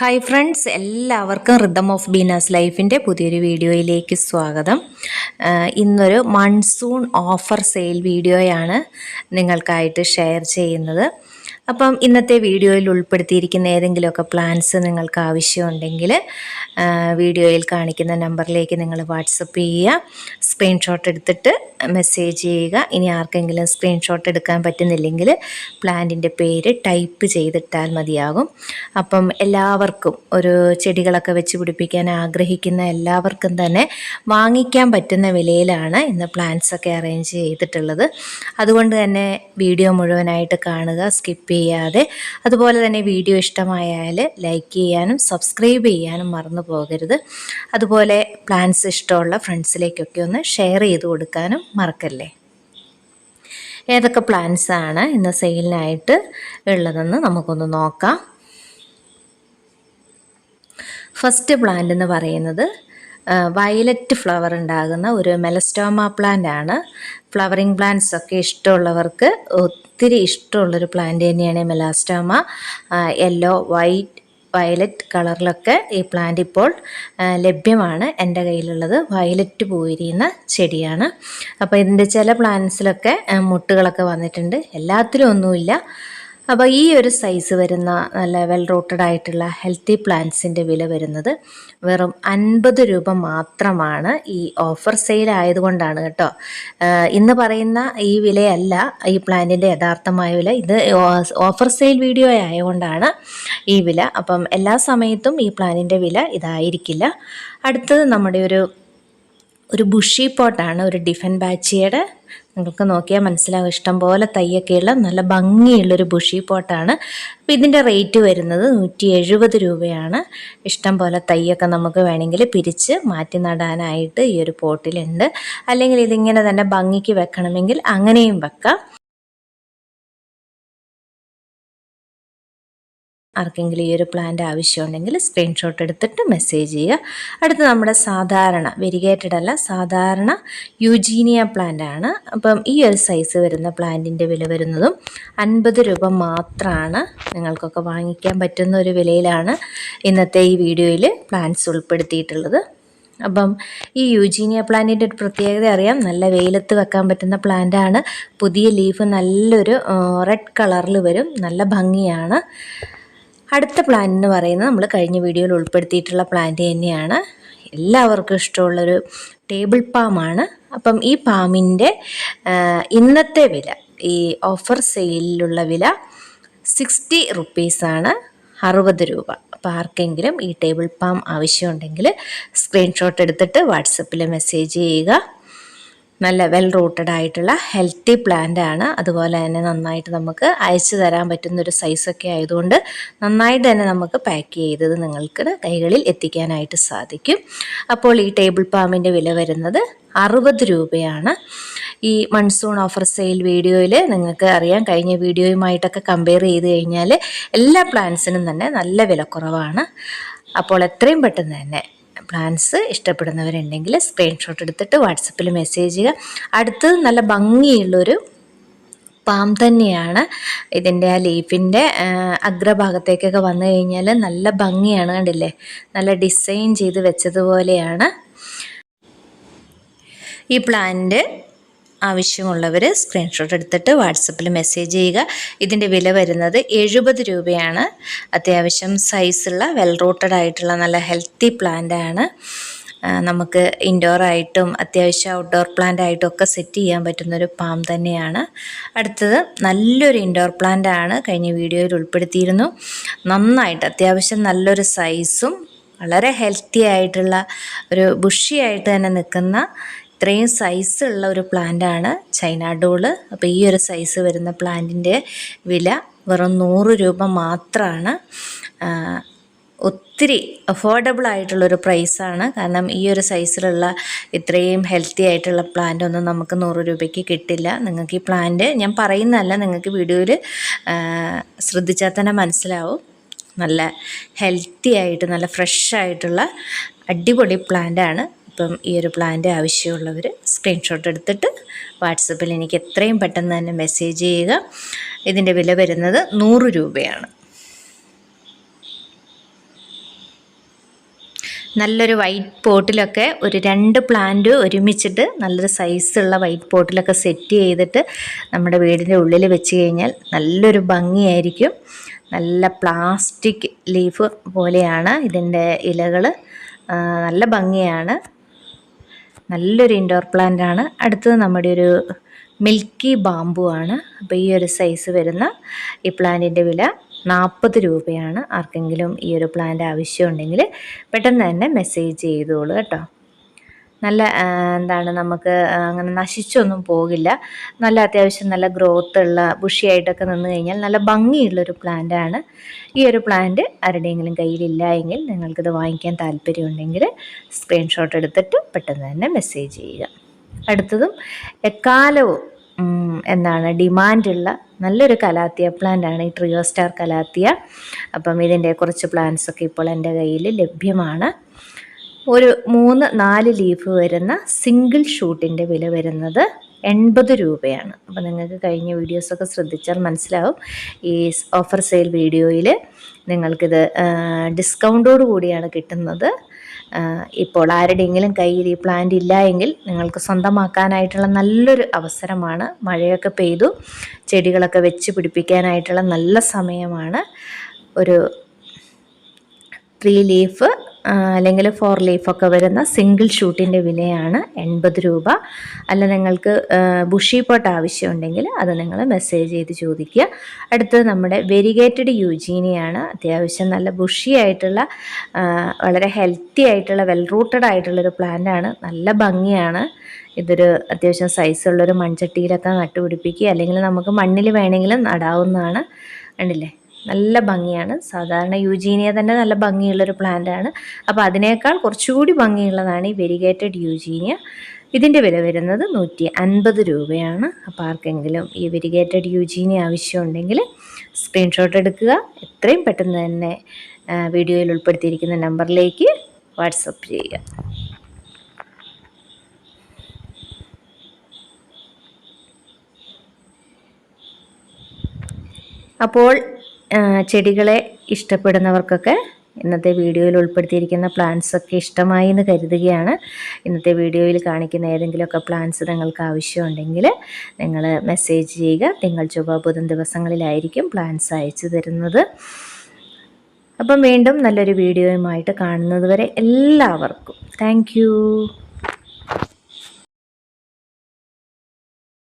Hi friends എല്ലാവർക്കും rhythm of Beena's ലൈഫിന്റെ പുതിയൊരു വീഡിയോയിലേക്ക് സ്വാഗതം. ഇന്നൊരു മൺസൂൺ ഓഫർ സെയിൽ വീഡിയോയാണ് നിങ്ങൾക്കായിട്ട് ഷെയർ ചെയ്യുന്നത്. അപ്പം ഇന്നത്തെ വീഡിയോയിൽ ഉൾപ്പെടുത്തിയിരിക്കുന്ന ഏതെങ്കിലുമൊക്കെ പ്ലാൻസ് നിങ്ങൾക്ക് ആവശ്യമുണ്ടെങ്കിൽ വീഡിയോയിൽ കാണിക്കുന്ന നമ്പറിലേക്ക് നിങ്ങൾ വാട്സപ്പ് ചെയ്യുക. സ്ക്രീൻഷോട്ട് എടുത്തിട്ട് മെസ്സേജ് ചെയ്യുക. ഇനി ആർക്കെങ്കിലും സ്ക്രീൻഷോട്ട് എടുക്കാൻ പറ്റുന്നില്ലെങ്കിൽ പ്ലാന്റിന്റെ പേര് ടൈപ്പ് ചെയ്തിട്ടാൽ മതിയാകും. അപ്പം എല്ലാവർക്കും ഒരു ചെടികളൊക്കെ വെച്ച് പിടിപ്പിക്കാൻ ആഗ്രഹിക്കുന്ന എല്ലാവർക്കും തന്നെ വാങ്ങിക്കാൻ പറ്റുന്ന വിലയിലാണ് ഇന്ന് പ്ലാന്റ്സ് ഒക്കെ അറേഞ്ച് ചെയ്തിട്ടുള്ളത്. അതുകൊണ്ട് തന്നെ വീഡിയോ മുഴുവനായിട്ട് കാണുക സ്കിപ്പ് ചെയ്യാതെ അതുപോലെ തന്നെ വീഡിയോ ഇഷ്ടമായാൽ ലൈക്ക് ചെയ്യാനും സബ്സ്ക്രൈബ് ചെയ്യാനും മറന്നു പോകരുത്. അതുപോലെ പ്ലാൻസ് ഇഷ്ടമുള്ള ഫ്രണ്ട്സിലേക്കൊക്കെ ഒന്ന് ഷെയർ ചെയ്ത് കൊടുക്കാനും മറക്കല്ലേ? ഏതൊക്കെ പ്ലാൻസ് ആണ് ഇന്ന് സെയിലിനായിട്ട് ഉള്ളതെന്ന് നമുക്കൊന്ന് നോക്കാം. ഫസ്റ്റ് പ്ലാന്റ് എന്ന് പറയുന്നത് വയലറ്റ് ഫ്ലവർ ഉണ്ടാകുന്ന ഒരു മെലസ്റ്റോമ പ്ലാന്റ് ആണ്. ഫ്ലവറിങ് പ്ലാന്റ്സ് ഒക്കെ ഇഷ്ടമുള്ളവർക്ക് ഒത്തിരി ഇഷ്ടമുള്ളൊരു പ്ലാന്റ് തന്നെയാണ് മെലാസ്റ്റോമ. യെല്ലോ വൈറ്റ് വയലറ്റ് കളറിലൊക്കെ ഈ പ്ലാന്റ് ഇപ്പോൾ ലഭ്യമാണ് എന്റെ കയ്യിലുള്ളത്. വയലറ്റ് പോയിരിക്കുന്ന ചെടിയാണ്. അപ്പോൾ ഇതിന്റെ ചില പ്ലാന്റ്സിലൊക്കെ മുട്ടുകളൊക്കെ വന്നിട്ടുണ്ട്. എല്ലാത്തിലും ഒന്നുമില്ല. അപ്പോൾ ഈ ഒരു സൈസ് വരുന്ന നല്ല വെൽ റൂട്ടഡ് ആയിട്ടുള്ള ഹെൽത്തി പ്ലാന്റ്സിന്റെ വില വരുന്നത് വെറും അൻപത് രൂപ മാത്രമാണ് ഈ ഓഫർ സെയിൽ ആയതുകൊണ്ടാണ് കേട്ടോ. ഇന്ന് പറയുന്ന ഈ വിലയല്ല ഈ പ്ലാന്റിന്റെ യഥാർത്ഥമായ വില. ഇത് ഓഫർ സെയിൽ വീഡിയോ ആയതുകൊണ്ടാണ് ഈ വില. അപ്പം എല്ലാ സമയത്തും ഈ പ്ലാനിന്റെ വില ഇതായിരിക്കില്ല. അടുത്തത് നമ്മുടെ ഒരു ഒരു ബുഷി പോട്ടാണ് ഒരു ഡിഫൻ ബാച്ചിയുടെ നിങ്ങൾക്ക് നോക്കിയാൽ മനസ്സിലാവും. ഇഷ്ടം പോലെ തയ്യൊക്കെയുള്ള നല്ല ഭംഗിയുള്ളൊരു ബുഷി പോട്ടാണ്. അപ്പോൾ ഇതിന്റെ റേറ്റ് വരുന്നത് നൂറ്റി എഴുപത് രൂപയാണ്. ഇഷ്ടം പോലെ തയ്യൊക്കെ നമുക്ക് വേണമെങ്കിൽ പിരിച്ച് മാറ്റി നടാനായിട്ട് ഈ ഒരു പോട്ടിലുണ്ട്. അല്ലെങ്കിൽ ഇതിങ്ങനെ തന്നെ ഭംഗിക്ക് വെക്കണമെങ്കിൽ അങ്ങനെയും വെക്കാം. ആർക്കെങ്കിലും ഈ ഒരു പ്ലാന്റ് ആവശ്യമുണ്ടെങ്കിൽ സ്ക്രീൻഷോട്ട് എടുത്തിട്ട് മെസ്സേജ് ചെയ്യുക. അടുത്ത് നമ്മുടെ സാധാരണ വെരിഗേറ്റഡ് അല്ല സാധാരണ യുജീനിയ പ്ലാന്റ് ആണ്. അപ്പം ഈ ഒരു സൈസ് വരുന്ന പ്ലാന്റിന്റെ വില വരുന്നതും അൻപത് രൂപ മാത്രമാണ് നിങ്ങൾക്കൊക്കെ വാങ്ങിക്കാൻ പറ്റുന്ന ഒരു വിലയിലാണ് ഇന്നത്തെ ഈ വീഡിയോയിൽ പ്ലാന്റ്സ് ഉൾപ്പെടുത്തിയിട്ടുള്ളത്. അപ്പം ഈ യൂജീനിയ പ്ലാന്റിന്റെ ഒരു പ്രത്യേകത അറിയാം നല്ല വെയിലത്ത് വെക്കാൻ പറ്റുന്ന പ്ലാന്റാണ് പുതിയ ലീഫ് നല്ലൊരു റെഡ് കളറിൽ വരും നല്ല ഭംഗിയാണ്. അടുത്ത പ്ലാൻ എന്ന് പറയുന്നത് നമ്മൾ കഴിഞ്ഞ വീഡിയോയിൽ ഉൾപ്പെടുത്തിയിട്ടുള്ള പ്ലാന്റ് തന്നെയാണ്. എല്ലാവർക്കും ഇഷ്ടമുള്ളൊരു ടേബിൾ പാമാണ് അപ്പം ഈ പാമിന്റെ ഇന്നത്തെ വില ഈ ഓഫർ സെയിലിലുള്ള വില സിക്സ്റ്റി റുപ്പീസാണ് അറുപത് രൂപ. അപ്പോൾ ആർക്കെങ്കിലും ഈ ടേബിൾ പാം ആവശ്യമുണ്ടെങ്കിൽ സ്ക്രീൻഷോട്ട് എടുത്തിട്ട് വാട്സപ്പിൽ മെസ്സേജ് ചെയ്യുക. നല്ല വെൽ റൂട്ടഡ് ആയിട്ടുള്ള ഹെൽത്തി പ്ലാന്റ് ആണ്. അതുപോലെ തന്നെ നന്നായിട്ട് നമുക്ക് അയച്ചു തരാൻ പറ്റുന്നൊരു സൈസൊക്കെ ആയതുകൊണ്ട് നന്നായിട്ട് തന്നെ നമുക്ക് പാക്ക് ചെയ്തത് നിങ്ങൾക്ക് കൈകളിൽ എത്തിക്കാനായിട്ട് സാധിക്കും. അപ്പോൾ ഈ ടേബിൾ പാമ്പിന്റെ വില വരുന്നത് അറുപത് രൂപയാണ്. ഈ മൺസൂൺ ഓഫർ സെയിൽ വീഡിയോയിൽ നിങ്ങൾക്ക് അറിയാം. കഴിഞ്ഞ വീഡിയോയുമായിട്ടൊക്കെ കമ്പയർ ചെയ്ത് കഴിഞ്ഞാൽ എല്ലാ പ്ലാന്റ്സിനും തന്നെ നല്ല വിലക്കുറവാണ്. അപ്പോൾ എത്രയും പെട്ടെന്ന് തന്നെ പ്ലാൻസ് ഇഷ്ടപ്പെടുന്നവരുണ്ടെങ്കിൽ സ്ക്രീൻഷോട്ട് എടുത്തിട്ട് വാട്സപ്പിൽ മെസ്സേജ് ചെയ്യുക. അടുത്തത് നല്ല ഭംഗിയുള്ളൊരു പാം തന്നെയാണ്. ഇതിന്റെ ആ ലീഫിന്റെ അഗ്രഭാഗത്തേക്കൊക്കെ വന്നു കഴിഞ്ഞാൽ നല്ല ഭംഗിയാണ് കണ്ടില്ലേ? നല്ല ഡിസൈൻ ചെയ്ത് വെച്ചതുപോലെയാണ്. ഈ പ്ലാന്റ് ആവശ്യമുള്ളവർ സ്ക്രീൻഷോട്ട് എടുത്തിട്ട് വാട്സപ്പിൽ മെസ്സേജ് ചെയ്യുക. ഇതിന്റെ വില വരുന്നത് എഴുപത് രൂപയാണ്. അത്യാവശ്യം സൈസുള്ള വെൽ റൂട്ടഡ് ആയിട്ടുള്ള നല്ല ഹെൽത്തി പ്ലാന്റ് ആണ്. നമുക്ക് ഇൻഡോർ ആയിട്ടും അത്യാവശ്യം ഔട്ട്ഡോർ പ്ലാന്റ് ആയിട്ടും ഒക്കെ സെറ്റ് ചെയ്യാൻ പറ്റുന്നൊരു പാം തന്നെയാണ്. അടുത്തത് നല്ലൊരു ഇൻഡോർ പ്ലാന്റ് ആണ്. കഴിഞ്ഞ വീഡിയോയിൽ ഉൾപ്പെടുത്തിയിരുന്നു. നന്നായിട്ട് അത്യാവശ്യം നല്ലൊരു സൈസും വളരെ ഹെൽത്തി ആയിട്ടുള്ള ഒരു ബുഷിയായിട്ട് തന്നെ നിൽക്കുന്ന ഇത്രയും ഉള്ള ഒരു പ്ലാന്റ് ആണ് ചൈന ഡോൾ അപ്പോൾ ഈ ഒരു സൈസ് വരുന്ന പ്ലാന്റിന്റെ വില വെറും നൂറ് രൂപ മാത്രമാണ് ഒത്തിരി അഫോർഡബിൾ ആയിട്ടുള്ളൊരു പ്രൈസാണ് കാരണം ഈ ഒരു സൈസിലുള്ള ഇത്രയും ഹെൽത്തി ആയിട്ടുള്ള പ്ലാന്റ് ഒന്നും നമുക്ക് നൂറ് രൂപയ്ക്ക് കിട്ടില്ല. നിങ്ങൾക്ക് ഈ പ്ലാന്റ് ഞാൻ പറയുന്നതല്ല നിങ്ങൾക്ക് വീഡിയോയിൽ ശ്രദ്ധിച്ചാൽ തന്നെ മനസ്സിലാവും. നല്ല ഹെൽത്തി ആയിട്ട് നല്ല ഫ്രഷ് ആയിട്ടുള്ള അടിപൊളി പ്ലാന്റ് ഇപ്പം ഈ ഒരു പ്ലാന്റ് ആവശ്യമുള്ളവർ സ്ക്രീൻഷോട്ട് എടുത്തിട്ട് വാട്സപ്പിൽ എനിക്ക് എത്രയും പെട്ടെന്ന് തന്നെ മെസ്സേജ് ചെയ്യുക. ഇതിന്റെ വില വരുന്നത് നൂറ് രൂപയാണ്. നല്ലൊരു വൈറ്റ് പോട്ടിലൊക്കെ ഒരു രണ്ട് പ്ലാന്റ് ഒരുമിച്ചിട്ട് നല്ലൊരു സൈസുള്ള വൈറ്റ് പോട്ടിലൊക്കെ സെറ്റ് ചെയ്തിട്ട് നമ്മുടെ വീടിന്റെ ഉള്ളിൽ വെച്ച് കഴിഞ്ഞാൽ നല്ലൊരു ഭംഗിയായിരിക്കും. നല്ല പ്ലാസ്റ്റിക് ലീഫ് പോലെയാണ് ഇതിന്റെ ഇലകൾ നല്ല ഭംഗിയാണ്. നല്ലൊരു ഇൻഡോർ പ്ലാന്റ് ആണ്. അടുത്തത് നമ്മുടെ ഒരു മിൽക്കി ബാമ്പു ആണ്. അപ്പോൾ ഈ ഒരു സൈസ് വരുന്ന ഈ പ്ലാന്റിന്റെ വില നാൽപ്പത് രൂപയാണ്. ആർക്കെങ്കിലും ഈ ഒരു പ്ലാന്റ് ആവശ്യമുണ്ടെങ്കിൽ പെട്ടെന്ന് തന്നെ മെസ്സേജ് ചെയ്തോളൂ കേട്ടോ. നല്ല എന്താണ് നമുക്ക് അങ്ങനെ നശിച്ചൊന്നും പോകില്ല. നല്ല അത്യാവശ്യം നല്ല ഗ്രോത്ത് ഉള്ള ബുഷിയായിട്ടൊക്കെ നിന്ന് കഴിഞ്ഞാൽ നല്ല ഭംഗിയുള്ളൊരു പ്ലാന്റാണ് ഈ ഒരു പ്ലാന്റ് ആരുടെയെങ്കിലും കയ്യിലില്ല എങ്കിൽ നിങ്ങൾക്കിത് വാങ്ങിക്കാൻ താല്പര്യമുണ്ടെങ്കിൽ സ്ക്രീൻഷോട്ട് എടുത്തിട്ട് പെട്ടെന്ന് തന്നെ മെസ്സേജ് ചെയ്യുക. അടുത്തതും എക്കാലവും എന്താണ് ഡിമാൻഡുള്ള നല്ലൊരു കലാത്തിയ പ്ലാന്റ് ആണ് ഈ ട്രിയോ സ്റ്റാർ കലാത്തിയ. അപ്പം ഇതിന്റെ കുറച്ച് പ്ലാന്റ്സൊക്കെ ഇപ്പോൾ എന്റെ കയ്യിൽ ലഭ്യമാണ്. ഒരു മൂന്ന് നാല് ലീഫ് വരുന്ന സിംഗിൾ ഷൂട്ടിന്റെ വില വരുന്നത് എൺപത് രൂപയാണ്. അപ്പോൾ നിങ്ങൾക്ക് കഴിഞ്ഞ വീഡിയോസൊക്കെ ശ്രദ്ധിച്ചാൽ മനസ്സിലാവും. ഈ ഓഫർ സെയിൽ വീഡിയോയിൽ നിങ്ങൾക്കിത് ഡിസ്കൗണ്ടോട് കൂടിയാണ് കിട്ടുന്നത്. ഇപ്പോൾ ആരുടെയെങ്കിലും കയ്യിൽ ഈ പ്ലാന്റ് ഇല്ല എങ്കിൽ നിങ്ങൾക്ക് സ്വന്തമാക്കാനായിട്ടുള്ള നല്ലൊരു അവസരമാണ്. മഴയൊക്കെ പെയ്തു ചെടികളൊക്കെ വെച്ച് പിടിപ്പിക്കാനായിട്ടുള്ള നല്ല സമയമാണ്. ഒരു ത്രീ ലീഫ് അല്ലെങ്കിൽ ഫോർ ലീഫൊക്കെ വരുന്ന സിംഗിൾ ഷൂട്ടിന്റെ വിലയാണ് എൺപത് രൂപ. അല്ല നിങ്ങൾക്ക് ബുഷി പോട്ട് ആവശ്യമുണ്ടെങ്കിൽ അത് നിങ്ങൾ മെസ്സേജ് ചെയ്ത് ചോദിക്കുക. അടുത്തത് നമ്മുടെ വെരിഗേറ്റഡ് യൂജീനിയാണ്. അത്യാവശ്യം നല്ല ബുഷി ആയിട്ടുള്ള വളരെ ഹെൽത്തി ആയിട്ടുള്ള വെൽ റൂട്ടഡ് ആയിട്ടുള്ളൊരു പ്ലാന്റാണ് നല്ല ഭംഗിയാണ്. ഇതൊരു അത്യാവശ്യം സൈസുള്ളൊരു മൺചട്ടിയിലൊക്കെ നട്ടുപിടിപ്പിക്കുക. അല്ലെങ്കിൽ നമുക്ക് മണ്ണിൽ വേണമെങ്കിലും നടാവുന്നതാണ്. കണ്ടില്ലേ? നല്ല ഭംഗിയാണ്. സാധാരണ യൂജീനിയ തന്നെ നല്ല ഭംഗിയുള്ളൊരു പ്ലാന്റ് ആണ് അപ്പോൾ അതിനേക്കാൾ കുറച്ചുകൂടി ഭംഗിയുള്ളതാണ് ഈ വെരിഗേറ്റഡ് യൂജീനിയ. ഇതിന്റെ വില വരുന്നത് നൂറ്റി അൻപത് രൂപയാണ്. അപ്പോൾ ആർക്കെങ്കിലും ഈ വെരിഗേറ്റഡ് യൂജീനിയ ആവശ്യമുണ്ടെങ്കിൽ സ്ക്രീൻഷോട്ട് എടുക്കുക. എത്രയും പെട്ടെന്ന് തന്നെ വീഡിയോയിൽ ഉൾപ്പെടുത്തിയിരിക്കുന്ന നമ്പറിലേക്ക് വാട്സപ്പ് ചെയ്യുക. അപ്പോൾ ചെടികളെ ഇഷ്ടപ്പെടുന്നവർക്കൊക്കെ ഇന്നത്തെ വീഡിയോയിൽ ഉൾപ്പെടുത്തിയിരിക്കുന്ന പ്ലാന്റ്സ് ഒക്കെ ഇഷ്ടമായി എന്ന് കരുതുകയാണ്. ഇന്നത്തെ വീഡിയോയിൽ കാണിക്കുന്ന ഏതെങ്കിലുമൊക്കെ പ്ലാന്റ്സ് നിങ്ങൾക്ക് ആവശ്യമുണ്ടെങ്കിൽ നിങ്ങൾ മെസ്സേജ് ചെയ്യുക. തിങ്കൾ ചൊവ്വ ബുധൻ ദിവസങ്ങളിലായിരിക്കും പ്ലാന്റ്സ് അയച്ചു തരുന്നത്. അപ്പം വീണ്ടും നല്ലൊരു വീഡിയോയുമായിട്ട് കാണുന്നതുവരെ എല്ലാവർക്കും. താങ്ക്